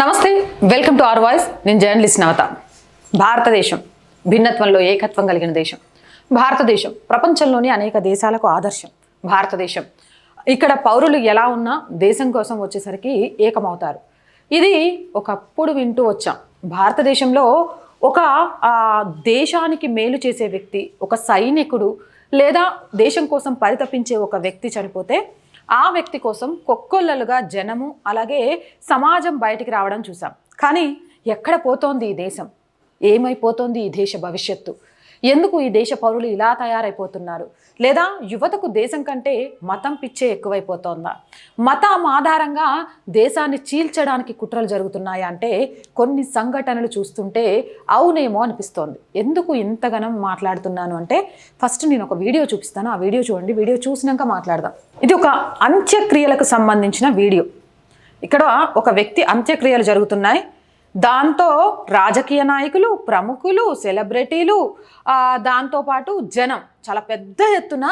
నమస్తే welcome to R voice. నేను జర్నలిస్ట్ నవత. భారతదేశం భిన్నత్వంలో ఏకత్వం కలిగిన దేశం. భారతదేశం ప్రపంచంలోని అనేక దేశాలకు ఆదర్శం. భారతదేశం ఇక్కడ పౌరులు ఎలా ఉన్నా దేశం కోసం వచ్చేసరికి ఏకమవుతారు. ఇది ఒకప్పుడు వింటూ వచ్చాం. భారతదేశంలో ఒక దేశానికి మేలు చేసే వ్యక్తి ఒక సైనికుడు లేదా దేశం కోసం పరితపించే ఒక వ్యక్తి చనిపోతే ఆ వ్యక్తి కోసం కొక్కొల్లలుగా జనము అలాగే సమాజం బయటికి రావడం చూసాం కానీ ఎక్కడ పోతోంది ఈ దేశం? ఏమైపోతోంది ఈ దేశ భవిష్యత్తు? ఎందుకు ఈ దేశ పౌరులు ఇలా తయారైపోతున్నారు? లేదా యువతకు దేశం కంటే మతం పిచ్చే ఎక్కువైపోతోందా? మతం ఆధారంగా దేశాన్ని చీల్చడానికి కుట్రలు జరుగుతున్నాయా అంటే కొన్ని సంఘటనలు చూస్తుంటే అవునేమో అనిపిస్తోంది. ఎందుకు ఇంతగానం మాట్లాడుతున్నాను అంటే ఫస్ట్ నేను ఒక వీడియో చూపిస్తాను. ఆ వీడియో చూడండి. వీడియో చూసినాక మాట్లాడదాం. ఇది ఒక అంత్యక్రియలకు సంబంధించిన వీడియో. ఇక్కడ ఒక వ్యక్తి అంత్యక్రియలు జరుగుతున్నాయి. దాంతో రాజకీయ నాయకులు ప్రముఖులు సెలబ్రిటీలు దాంతోపాటు జనం చాలా పెద్ద ఎత్తున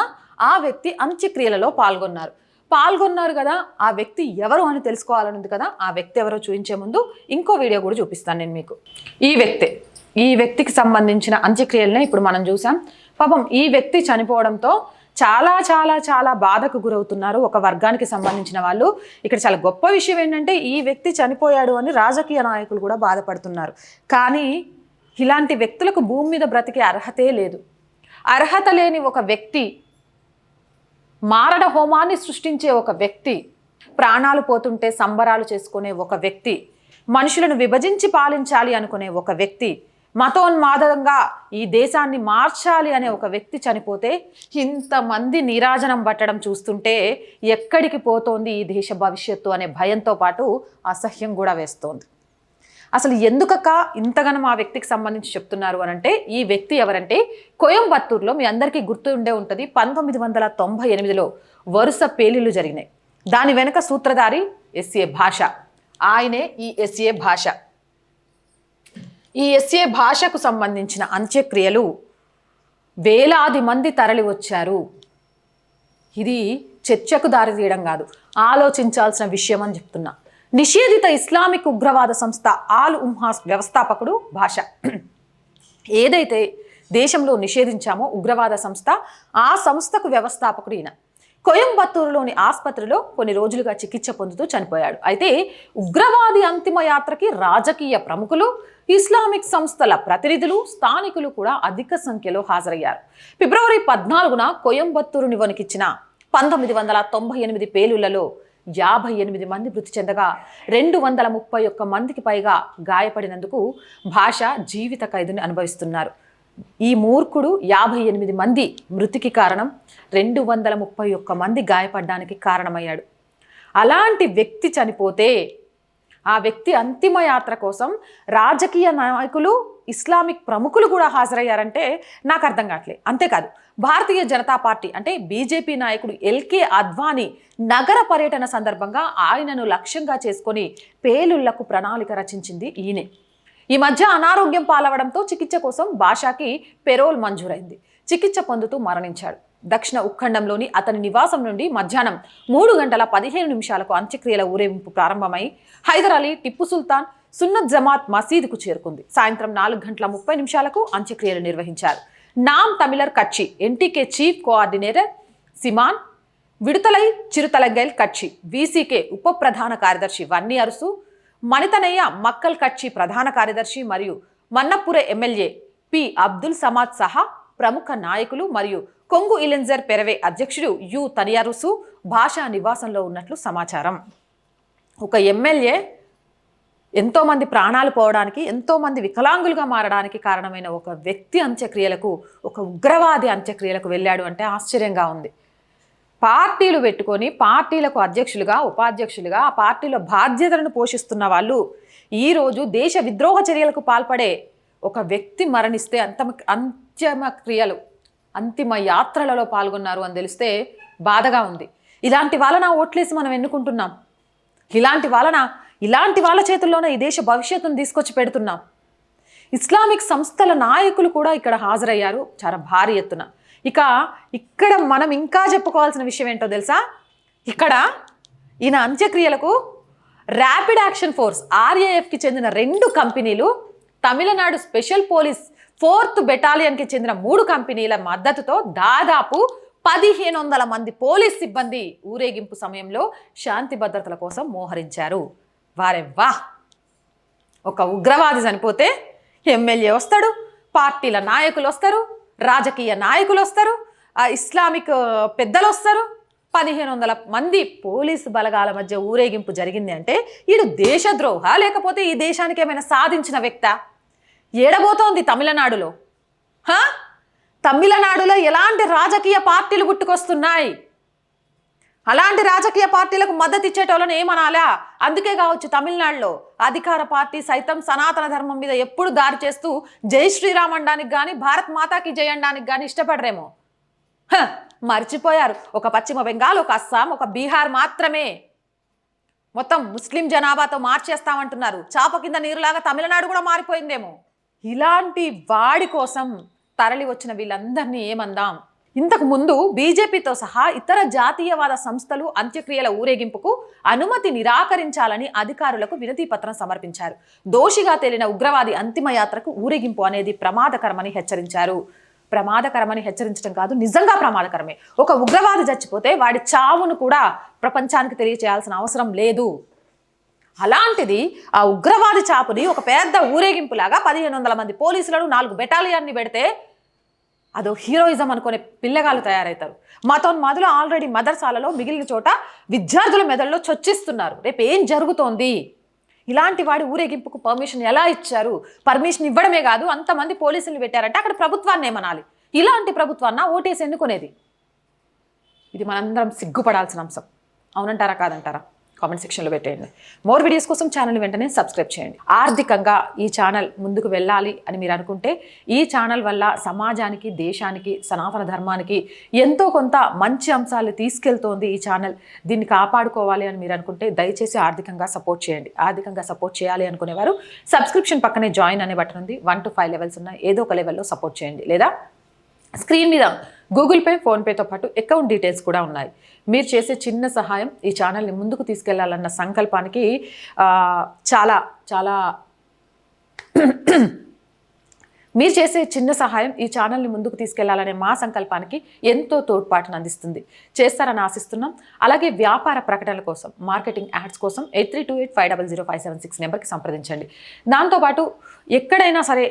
ఆ వ్యక్తి అంత్యక్రియలలో పాల్గొన్నారు. పాల్గొన్నారు కదా ఆ వ్యక్తి ఎవరు అని తెలుసుకోవాలని ఉంది కదా ఆ వ్యక్తి ఎవరో చూపించే ముందు ఇంకో వీడియో కూడా చూపిస్తాను నేను మీకు. ఈ వ్యక్తే ఈ వ్యక్తికి సంబంధించిన అంత్యక్రియలనే ఇప్పుడు మనం చూసాం. పాపం ఈ వ్యక్తి చనిపోవడంతో చాలా చాలా చాలా బాధకు గురవుతున్నారు ఒక వర్గానికి సంబంధించిన వాళ్ళు. ఇక్కడ చాలా గొప్ప విషయం ఏంటంటే ఈ వ్యక్తి చనిపోయాడు అని రాజకీయ నాయకులు కూడా బాధపడుతున్నారు. కానీ ఇలాంటి వ్యక్తులకు భూమి మీద బ్రతికే అర్హతే లేదు. అర్హత లేని ఒక వ్యక్తి మారణ హోమాన్ని సృష్టించే ఒక వ్యక్తి ప్రాణాలు పోతుంటే సంబరాలు చేసుకునే ఒక వ్యక్తి మనుషులను విభజించి పాలించాలి అనుకునే ఒక వ్యక్తి మతోన్మాదంగా ఈ దేశాన్ని మార్చాలి అనే ఒక వ్యక్తి చనిపోతే ఇంతమంది నిరాజనం పట్టడం చూస్తుంటే ఎక్కడికి పోతోంది ఈ దేశ భవిష్యత్తు అనే భయంతో పాటు అసహ్యం కూడా వేస్తోంది. అసలు ఎందుకక్క ఇంతగానం ఆ వ్యక్తికి సంబంధించి చెప్తున్నారు అని అంటే ఈ వ్యక్తి ఎవరంటే కోయంబత్తూరులో మీ అందరికీ గుర్తు ఉండే ఉంటుంది. పంతొమ్మిది వందల తొంభై ఎనిమిదిలో వరుస పేలిళ్ళు జరిగినాయి. దాని వెనుక సూత్రధారి ఎస్ఏ భాష. ఆయనే ఈ ఎస్ఏ భాష. ఈ ఎస్ఏ భాషకు సంబంధించిన అంత్యక్రియలు వేలాది మంది తరలి వచ్చారు. ఇది చర్చకు దారితీయడం కాదు ఆలోచించాల్సిన విషయం అని చెప్తున్నా. నిషేధిత ఇస్లామిక్ ఉగ్రవాద సంస్థ ఆల్ ఉమ్హాస్ వ్యవస్థాపకుడు భాష. ఏదైతే దేశంలో నిషేధించామో ఉగ్రవాద సంస్థ ఆ సంస్థకు వ్యవస్థాపకుడు ఈయన. కోయంబత్తూరులోని ఆసుపత్రిలో కొన్ని రోజులుగా చికిత్స పొందుతూ చనిపోయాడు. అయితే ఉగ్రవాది అంతిమ యాత్రకి రాజకీయ ప్రముఖులు ఇస్లామిక్ సంస్థల ప్రతినిధులు స్థానికులు కూడా అధిక సంఖ్యలో హాజరయ్యారు. ఫిబ్రవరి పద్నాలుగున కోయంబత్తూరుని నివనికిచ్చిన పంతొమ్మిది వందల తొంభై ఎనిమిది పేలుళ్ళలో యాభై ఎనిమిది మంది మృతి చెందగా రెండు వందల ముప్పై ఒక్క మందికి పైగా గాయపడినందుకు భాష జీవిత ఖైదుని అనుభవిస్తున్నారు. ఈ మూర్ఖుడు యాభై ఎనిమిది మంది మృతికి కారణం రెండు వందల ముప్పై ఒక్క మంది గాయపడడానికి కారణమయ్యాడు. అలాంటి వ్యక్తి చనిపోతే ఆ వ్యక్తి అంతిమ యాత్ర కోసం రాజకీయ నాయకులు ఇస్లామిక్ ప్రముఖులు కూడా హాజరయ్యారంటే నాకు అర్థం కావట్లేదు. అంతేకాదు భారతీయ జనతా పార్టీ అంటే బీజేపీ నాయకుడు ఎల్కే అద్వానీ నగర పర్యటన సందర్భంగా ఆయనను లక్ష్యంగా చేసుకొని పేలుళ్ళకు ప్రణాళిక రచించింది ఈయనే. ఈ మధ్య అనారోగ్యం పాలవడంతో చికిత్స కోసం భాషాకి పెరోల్ మంజూరైంది. చికిత్స పొందుతూ మరణించాడు. దక్షిణ ఉఖండంలోని అతని నివాసం నుండి మధ్యాహ్నం మూడు గంటల పదిహేను నిమిషాలకు అంత్యక్రియల ఊరేగింపు ప్రారంభమై హైదర్ అలీ టిప్పు సుల్తాన్ సున్నత్ జమాత్ మసీదుకు చేరుకుంది. సాయంత్రం నాలుగు గంటల ముప్పై నిమిషాలకు అంత్యక్రియలు నిర్వహించారు. నామ్ తమిళర్ కచ్చి ఎన్టీకే చీఫ్ కోఆర్డినేటర్ సిమాన్ విడుతలై చిరుతలంగైల్ కచ్చి వీసీకే ఉప ప్రధాన కార్యదర్శి వన్నీ అరుసు మణితనయ్య మక్కల్ కచ్చి ప్రధాన కార్యదర్శి మరియు మన్నపుర ఎమ్మెల్యే పి. అబ్దుల్ సమాద్ సహా ప్రముఖ నాయకులు మరియు కొంగు ఇలెంజర్ పెరవే అధ్యక్షుడు యు. తనియారుసు భాషా నివాసంలో ఉన్నట్లు సమాచారం. ఒక ఎమ్మెల్యే ఎంతోమంది ప్రాణాలు పోవడానికి ఎంతోమంది వికలాంగులుగా మారడానికి కారణమైన ఒక వ్యక్తి అంత్యక్రియలకు ఒక ఉగ్రవాది అంత్యక్రియలకు వెళ్ళాడు అంటే ఆశ్చర్యంగా ఉంది. పార్టీలు పెట్టుకొని పార్టీలకు అధ్యక్షులుగా ఉపాధ్యక్షులుగా ఆ పార్టీలో బాధ్యతలను పోషిస్తున్న వాళ్ళు ఈరోజు దేశ విద్రోహ చర్యలకు పాల్పడే ఒక వ్యక్తి మరణిస్తే అంతమ అంత్యమ క్రియలు అంతిమ యాత్రలలో పాల్గొన్నారు అని తెలిస్తే బాధగా ఉంది. ఇలాంటి వాళ్ళన ఓట్లేసి మనం ఎన్నుకుంటున్నాం? ఇలాంటి వాళ్ళన ఇలాంటి వాళ్ళ చేతుల్లోనే ఈ దేశ భవిష్యత్తును తీసుకొచ్చి పెడుతున్నాం. ఇస్లామిక్ సంస్థల నాయకులు కూడా ఇక్కడ హాజరయ్యారు. చాలా భారీ ఎత్తున. ఇక ఇక్కడ మనం ఇంకా చెప్పుకోవాల్సిన విషయం ఏంటో తెలుసా? ఇక్కడ ఈయన అంత్యక్రియలకు ర్యాపిడ్ యాక్షన్ ఫోర్స్ ఆర్ఏఎఫ్కి చెందిన రెండు కంపెనీలు తమిళనాడు స్పెషల్ పోలీస్ ఫోర్త్ బెటాలియన్కి చెందిన మూడు కంపెనీల మద్దతుతో దాదాపు పదిహేను వందల మంది పోలీస్ సిబ్బంది ఊరేగింపు సమయంలో శాంతి భద్రతల కోసం మోహరించారు. వారే వా! ఒక ఉగ్రవాది చనిపోతే ఎమ్మెల్యే వస్తాడు పార్టీల నాయకులు వస్తారు రాజకీయ నాయకులు వస్తారు ఆ ఇస్లామిక్ పెద్దలు వస్తారు పదిహేను వందల మంది పోలీసు బలగాల మధ్య ఊరేగింపు జరిగింది అంటే ఈడు దేశద్రోహ? లేకపోతే ఈ దేశానికి ఏమైనా సాధించిన వ్యక్త? ఏడబోతోంది తమిళనాడులో. తమిళనాడులో ఎలాంటి రాజకీయ పార్టీలు గుట్టుకొస్తున్నాయి? అలాంటి రాజకీయ పార్టీలకు మద్దతు ఇచ్చేటోళ్ళని ఏమనాలా? అందుకే కావచ్చు తమిళనాడులో అధికార పార్టీ సైతం సనాతన ధర్మం మీద ఎప్పుడు దారి చేస్తూ జై శ్రీరామ్ అనడానికి కానీ భారత్ మాతాకి జై అనడానికి కానీ ఇష్టపడరేమో. హ, మర్చిపోయారు. ఒక పశ్చిమ బెంగాల్ ఒక అస్సాం ఒక బీహార్ మాత్రమే. మొత్తం ముస్లిం జనాభాతో మార్చేస్తామంటున్నారు. చాప కింద నీరులాగా తమిళనాడు కూడా మారిపోయిందేమో. ఇలాంటి వాడి కోసం తరలి వచ్చిన వీళ్ళందరినీ ఏమందాం? ఇంతకు ముందు బీజేపీతో సహా ఇతర జాతీయవాద సంస్థలు అంత్యక్రియల ఊరేగింపుకు అనుమతి నిరాకరించాలని అధికారులకు వినతి పత్రం సమర్పించారు. దోషిగా తేలిన ఉగ్రవాది అంతిమయాత్రకు ఊరేగింపు అనేది ప్రమాదకరమని హెచ్చరించారు. ప్రమాదకరమని హెచ్చరించడం కాదు నిజంగా ప్రమాదకరమే. ఒక ఉగ్రవాది చచ్చిపోతే వాడి చావును కూడా ప్రపంచానికి తెలియచేయాల్సిన అవసరం లేదు. అలాంటిది ఆ ఉగ్రవాది చాపుని ఒక పెద్ద ఊరేగింపులాగా పదిహేను వందల మంది పోలీసులను నాలుగు బెటాలియన్ని పెడితే అదో హీరోయిజం అనుకునే పిల్లగాళ్ళు తయారవుతారు మాతో మొదలు ఆల్రెడీ మదర్సాలలో మిగిలిన చోట విద్యార్థుల మెదడులో చొచ్చిస్తున్నారు. రేపు ఏం జరుగుతోంది? ఇలాంటి వాడి ఊరేగింపుకు పర్మిషన్ ఎలా ఇచ్చారు? పర్మిషన్ ఇవ్వడమే కాదు అంతమంది పోలీసులు పెట్టారంటే అక్కడ ప్రభుత్వాన్ని ఏమనాలి? ఇలాంటి ప్రభుత్వాన్న ఓటేసి ఎన్నుకునేది? ఇది మనందరం సిగ్గుపడాల్సిన అంశం. అవునంటారా కాదంటారా? కామెంట్ సెక్షన్లో పెట్టేయండి. మోర్ వీడియోస్ కోసం ఛానల్ వెంటనే సబ్స్క్రైబ్ చేయండి. ఆర్థికంగా ఈ ఛానల్ ముందుకు వెళ్ళాలి అని మీరు అనుకుంటే ఈ ఛానల్ వల్ల సమాజానికి దేశానికి సనాతన ధర్మానికి ఎంతో కొంత మంచి అంశాలు తీసుకెళ్తోంది ఈ ఛానల్. దీన్ని కాపాడుకోవాలి అని మీరు అనుకుంటే దయచేసి ఆర్థికంగా సపోర్ట్ చేయండి. ఆర్థికంగా సపోర్ట్ చేయాలి అనుకునేవారు సబ్స్క్రిప్షన్ పక్కనే జాయిన్ అనే బటన్ ఉంది. వన్ టు ఫైవ్ లెవెల్స్ ఉన్నాయి ఏదో ఒక లెవెల్లో సపోర్ట్ చేయండి. లేదా స్క్రీన్ మీద గూగుల్ పే ఫోన్పేతో పాటు అకౌంట్ డీటెయిల్స్ కూడా ఉన్నాయి. మీరు చేసే చిన్న సహాయం ఈ ఛానల్ని ముందుకు తీసుకెళ్ళాలన్న సంకల్పానికి చాలా చాలా మీరు చేసే చిన్న సహాయం ఈ ఛానల్ని ముందుకు తీసుకెళ్ళాలనే మా సంకల్పానికి ఎంతో తోడ్పాటును అందిస్తుంది. చేస్తారని ఆశిస్తున్నాం. అలాగే వ్యాపార ప్రకటనల కోసం మార్కెటింగ్ యాడ్స్ కోసం eight three two eight five double zero five seven six నెంబర్కి సంప్రదించండి. దాంతోపాటు ఎక్కడైనా సరే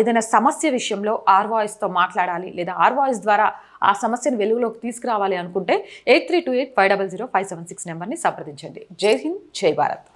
ఏదైనా సమస్య విషయంలో ఆర్ వాయిస్తో మాట్లాడాలి లేదా ఆర్ వాయిస్ ద్వారా ఆ సమస్యను వెలుగులోకి తీసుకురావాలి అనుకుంటే eight three two eight five double zero five seven six నెంబర్ని సంప్రదించండి. జై హింద్ జై భారత్.